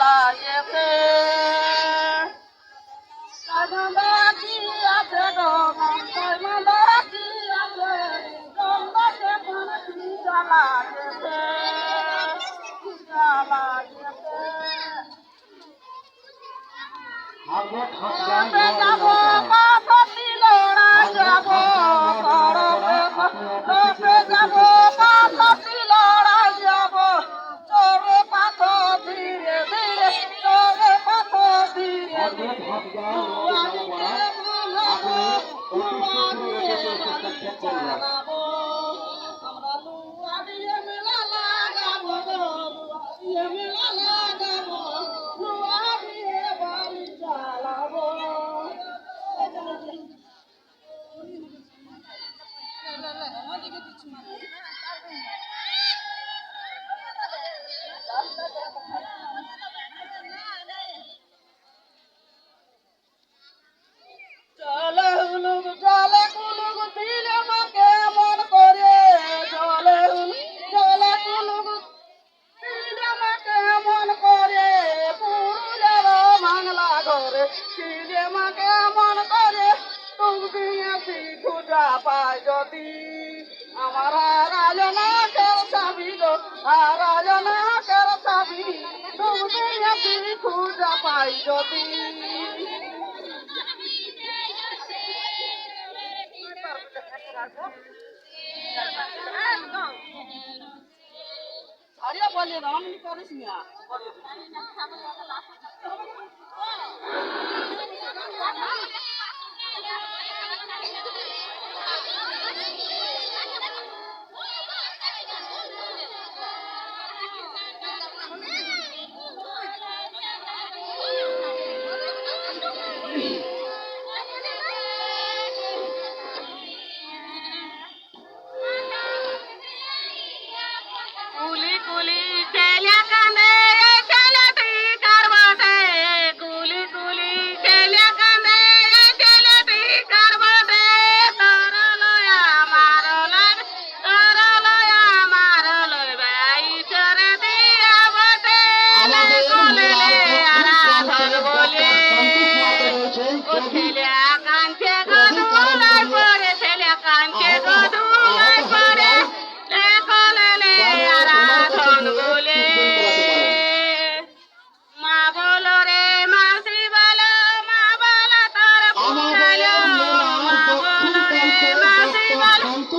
লায়েকে কানবা কি আছে গো কানবা কি আছে কানবা কে পান কি লায়েকে লায়েকে আগত হস্তান ছিঁড়ে মাকে মন করে তোক দিয়েছি খুঁজা পায় যদি। আমার রাজনা কেউ ছাবি গো রাজনা কেউ ছাবি তোক দিয়েছি যদি। বলে রামনি করিস না। 私たちは。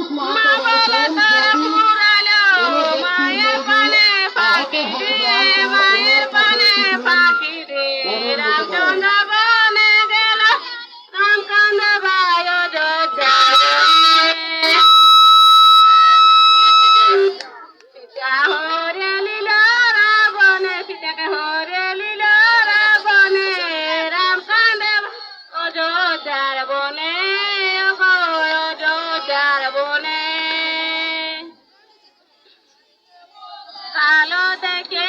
Mom. Thank you.